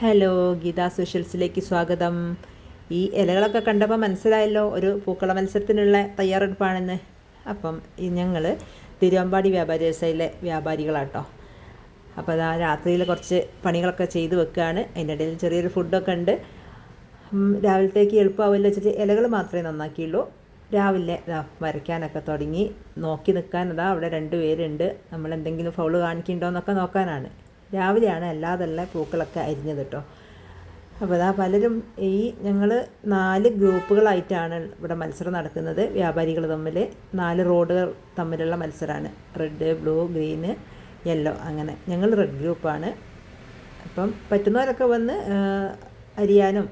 Hello Gita സോഷ്യൽസിലേക്ക് സ്വാഗതം. ഈ ഇലകളൊക്കെ കണ്ടപ്പോൾ മനസ്സിലായല്ലോ ഒരു പൂക്കള മത്സരത്തിനുള്ള തയ്യാറെടുപ്പാണെന്ന്. അപ്പം ഞങ്ങൾ തിരുവമ്പാടി വ്യാപാരി വ്യവസായിലെ വ്യാപാരികളാട്ടോ. അപ്പോൾ അതാ രാത്രിയിൽ കുറച്ച് പണികളൊക്കെ ചെയ്ത് വെക്കുകയാണ് അതിന്റെ ഇടയിൽ ചെറിയൊരു ഫുഡൊക്കെ ഉണ്ട്. രാവിലത്തേക്ക് എളുപ്പമാവില്ല വെച്ചിട്ട് ഇലകൾ മാത്രമേ നന്നാക്കിയുള്ളൂ. രാവിലെ ഇതാ വരയ്ക്കാനൊക്കെ തുടങ്ങി. നോക്കി നിൽക്കാൻ അതാ അവിടെ രണ്ട് പേരുണ്ട് നമ്മൾ എന്തെങ്കിലും ഫൗൾ കാണിക്കുന്നുണ്ടോ എന്നൊക്കെ നോക്കാനാണ്. രാവിലെയാണ് അല്ലാതെ പൂക്കളൊക്കെ അരിഞ്ഞത് കേട്ടോ. അപ്പോൾ അതാ പലരും ഈ ഞങ്ങൾ നാല് ഗ്രൂപ്പുകളായിട്ടാണ് ഇവിടെ മത്സരം നടക്കുന്നത്. വ്യാപാരികൾ തമ്മിൽ നാല് റോഡുകൾ തമ്മിലുള്ള മത്സരമാണ് റെഡ് ബ്ലൂ ഗ്രീന് യെല്ലോ അങ്ങനെ. ഞങ്ങൾ റെഡ് ഗ്രൂപ്പാണ്. അപ്പം പറ്റുന്നവരൊക്കെ വന്ന് അരിയാനും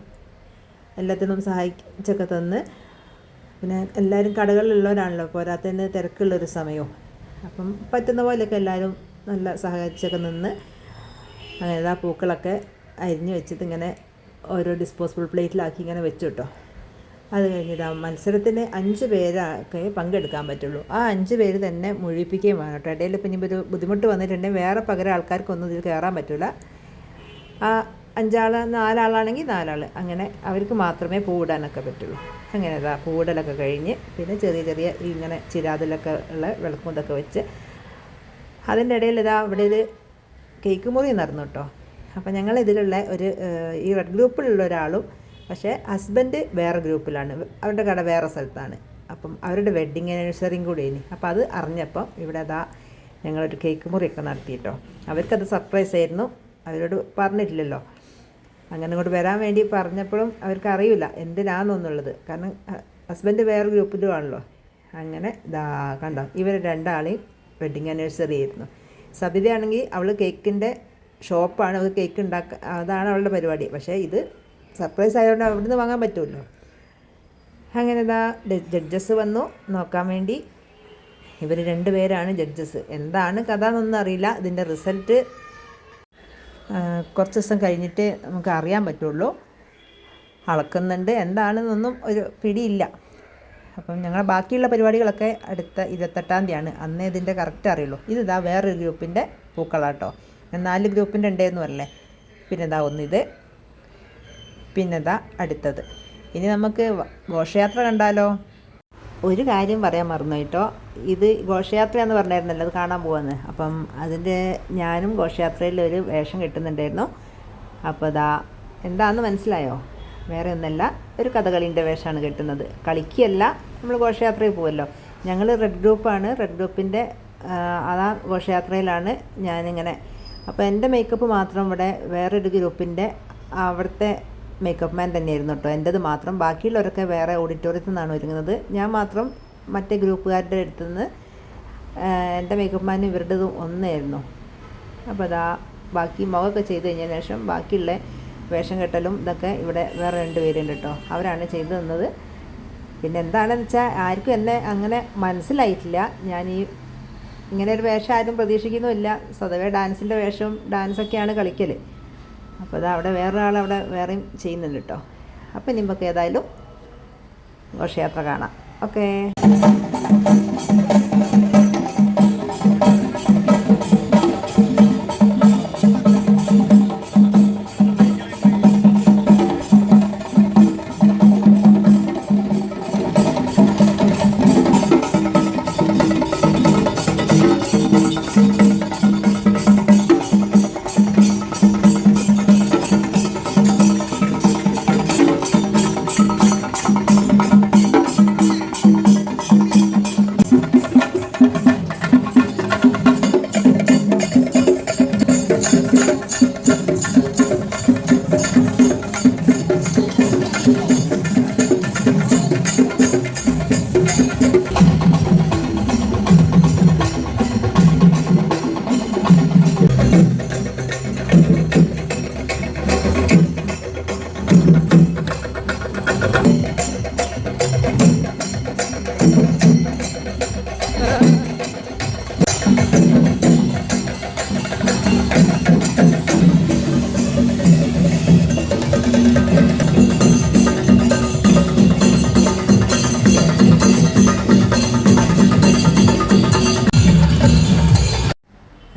എല്ലാത്തിനും സഹായിച്ചൊക്കെ തന്ന് പിന്നെ എല്ലാവരും കടകളിലുള്ളവരാണല്ലോ. പോരാത്തതിന് തിരക്കുള്ളൊരു സമയവും. അപ്പം പറ്റുന്ന പോലെയൊക്കെ എല്ലാവരും നല്ല സഹകരിച്ചൊക്കെ നിന്ന് അങ്ങനെ ആ പൂക്കളൊക്കെ അരിഞ്ഞ് വെച്ചിട്ട് ഇങ്ങനെ ഓരോ ഡിസ്പോസിബിൾ പ്ലേറ്റിലാക്കി ഇങ്ങനെ വെച്ചു കേട്ടോ അത് കഴിഞ്ഞിട്ട് മത്സരത്തിന് അഞ്ച് പേരൊക്കെ പങ്കെടുക്കാൻ പറ്റുള്ളൂ. ആ അഞ്ച് പേര് തന്നെ മുഴിപ്പിക്കുകയും വേണം കേട്ടോ. ഇടയിൽ ഇപ്പം ഇനിയിപ്പോൾ ഒരു ബുദ്ധിമുട്ട് വന്നിട്ടുണ്ടെങ്കിൽ വേറെ പകരം ആൾക്കാർക്കൊന്നും ഇതിൽ കയറാൻ പറ്റില്ല ആ അഞ്ചാൾ നാലാളാണെങ്കിൽ നാലാൾ അങ്ങനെ അവർക്ക് മാത്രമേ പൂവിടാനൊക്കെ പറ്റുള്ളൂ. അങ്ങനെ അതാ പൂവിടലൊക്കെ കഴിഞ്ഞ് പിന്നെ ചെറിയ ചെറിയ ഇങ്ങനെ ചിരാതിലൊക്കെ ഉള്ള വിളക്കുമതൊക്കെ വെച്ച് അതിന്റെ ഇടയിൽ ഇതാ അവിടെ ഒരു കേക്ക് മുറി നടന്നു കേട്ടോ. അപ്പം ഞങ്ങൾ ഇതിലുള്ള ഒരു ഈ റെഡ് ഗ്രൂപ്പിലുള്ള ഒരാളും പക്ഷേ ഹസ്ബൻഡ് വേറെ ഗ്രൂപ്പിലാണ് അവരുടെ കട വേറെ സ്ഥലത്താണ്. അപ്പം അവരുടെ വെഡ്ഡിങ് ആനിവേഴ്സറിയും കൂടി ഇനി അപ്പോൾ അത് അറിഞ്ഞപ്പം ഇവിടെ അതാ ഞങ്ങളൊരു കേക്ക് മുറിയൊക്കെ നടത്തിയിട്ടോ അവർക്കത് സർപ്രൈസ് ആയിരുന്നു. അവരോട് പറഞ്ഞിട്ടില്ലല്ലോ. അങ്ങനെ ഇങ്ങോട്ട് വരാൻ വേണ്ടി പറഞ്ഞപ്പോഴും അവർക്ക് അറിയില്ല എന്തിനാണെന്നുള്ളത് കാരണം ഹസ്ബൻഡ് വേറെ ഗ്രൂപ്പിലും ആണല്ലോ. അങ്ങനെ ഇതാ കണ്ടോ ഇവർ രണ്ടാളെയും വെഡ്ഡിങ് ആനിവേഴ്സറി ആയിരുന്നു. സബിതയാണെങ്കിൽ അവൾ കേക്കിന്റെ ഷോപ്പാണ് അവൾ കേക്ക് ഉണ്ടാക്കുക അതാണ് അവളുടെ പരിപാടി. പക്ഷേ ഇത് സർപ്രൈസ് ആയതുകൊണ്ട് അവിടുന്ന് വാങ്ങാൻ പറ്റുമല്ലോ. അങ്ങനെ ഇതാ ജഡ്ജസ് വന്നു. നോക്കാൻ വേണ്ടി ഇവർ രണ്ട് പേരാണ് ജഡ്ജസ്. എന്താണ് കഥ എന്നൊന്നും അറിയില്ല. ഇതിന്റെ റിസൾട്ട് കുറച്ച് ദിവസം കഴിഞ്ഞിട്ട് നമുക്ക് അറിയാൻ പറ്റുള്ളൂ. അളക്കുന്നുണ്ട്. എന്താണെന്നൊന്നും ഒരു പിടിയില്ല. അപ്പം ഞങ്ങളുടെ ബാക്കിയുള്ള പരിപാടികളൊക്കെ അടുത്ത ഇരുപത്തെട്ടാം തീയതിയാണ്. അന്നേ ഇതിന്റെ കറക്റ്റ് അറിയുള്ളൂ. ഇതിതാ വേറൊരു ഗ്രൂപ്പിന്റെ പൂക്കളാട്ടോ. നാല് ഗ്രൂപ്പിന്റെ ഉണ്ടെന്ന് പറയല്ലേ പിന്നെ ഇതാ ഒന്നിത്. പിന്നെ ഇതാ അടുത്തത്. ഇനി നമുക്ക് ഘോഷയാത്ര കണ്ടാലോ? ഒരു കാര്യം പറയാൻ മറന്നു കേട്ടോ. ഇത് ഘോഷയാത്ര എന്ന് പറഞ്ഞായിരുന്നല്ലോ അത് കാണാൻ പോകുന്നത് അപ്പം അതിന്റെ ഞാനും ഘോഷയാത്രയിൽ ഒരു വേഷം കിട്ടുന്നുണ്ടായിരുന്നു. അപ്പോൾ ഇതാ എന്താണെന്ന് മനസ്സിലായോ? വേറെ ഒന്നല്ല ഒരു കഥകളീന്റെ വേഷമാണ് കിട്ടുന്നത്. കളിക്കുകയല്ല നമ്മൾ ഘോഷയാത്രയിൽ പോവല്ലോ. ഞങ്ങൾ റെഡ് ഗ്രൂപ്പാണ് റെഡ് ഗ്രൂപ്പിന്റെ ആ ഘോഷയാത്രയിലാണ് ഞാനിങ്ങനെ. അപ്പോൾ എന്റെ മേക്കപ്പ് മാത്രം ഇവിടെ വേറൊരു ഗ്രൂപ്പിന്റെ അവിടുത്തെ മേക്കപ്പ് മാൻ തന്നെയായിരുന്നു കേട്ടോ എന്റേത് മാത്രം. ബാക്കിയുള്ളവരൊക്കെ വേറെ ഓഡിറ്റോറിയത്തിൽ നിന്നാണ് ഒരുങ്ങുന്നത്. ഞാൻ മാത്രം മറ്റേ ഗ്രൂപ്പുകാരുടെ അടുത്ത് നിന്ന് എന്റെ മേക്കപ്പ് മാൻ ഇവരുടേതും ഒന്നായിരുന്നു. അപ്പോൾ അതാ ബാക്കി മുഖമൊക്കെ ചെയ്ത് കഴിഞ്ഞതിന് ശേഷം ബാക്കിയുള്ള വേഷം കെട്ടലും ഇതൊക്കെ ഇവിടെ വേറെ രണ്ട് പേരുണ്ട് കേട്ടോ. അവരാണ് ചെയ്തു തന്നത്. പിന്നെ എന്താണെന്ന് വെച്ചാൽ ആർക്കും എന്നെ അങ്ങനെ മനസ്സിലായിട്ടില്ല. ഞാൻ ഈ ഇങ്ങനെ ഒരു വേഷം ആരും പ്രതീക്ഷിക്കുന്നുമില്ല. സ്വതവേ ഡാൻസിന്റെ വേഷവും ഡാൻസൊക്കെയാണ് കളിക്കൽ അപ്പോൾ അത് അവിടെ വേറൊരാൾ അവിടെ വേറെയും ചെയ്യുന്നുണ്ട് കേട്ടോ. അപ്പോൾ നമുക്ക് ഏതായാലും ഘോഷയാത്ര കാണാം. ഓക്കേ.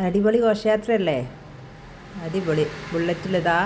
അടിപൊളി ഘോഷയാത്രയല്ലേ? അടിപൊളി. ബുള്ളറ്റിലിതാ.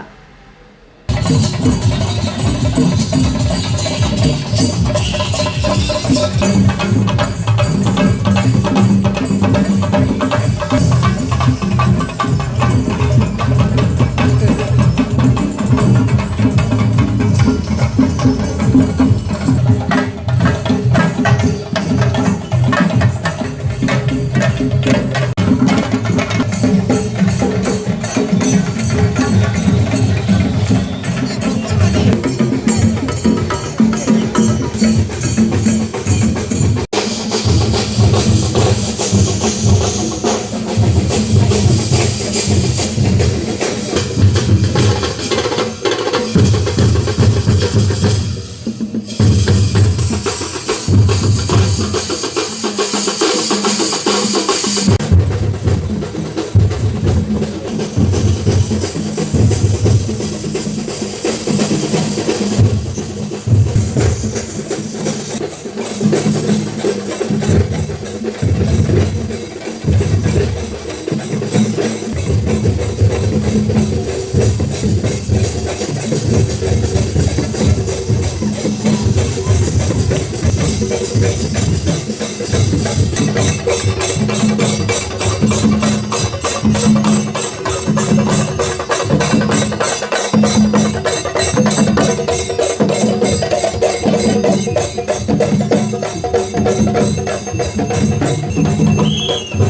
അങ്ങനെ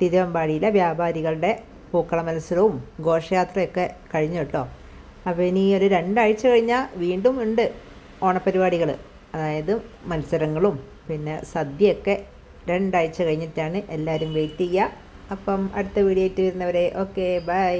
തിരുവമ്പാടിയിലെ വ്യാപാരികളുടെ പൂക്കള മത്സരവും ഘോഷയാത്രയൊക്കെ കഴിഞ്ഞു കേട്ടോ. അപ്പോൾ ഇനി ഒരു രണ്ടാഴ്ച കഴിഞ്ഞാൽ വീണ്ടും ഉണ്ട് ഓണപരിപാടികൾ അതായത് മത്സരങ്ങളും പിന്നെ സദ്യയൊക്കെ രണ്ടാഴ്ച കഴിഞ്ഞിട്ടാണ് എല്ലാവരും വെയിറ്റ് ചെയ്യുക അപ്പം അടുത്ത വീഡിയോ ആയിട്ട് വരുന്നവരെ ഓക്കെ ബൈ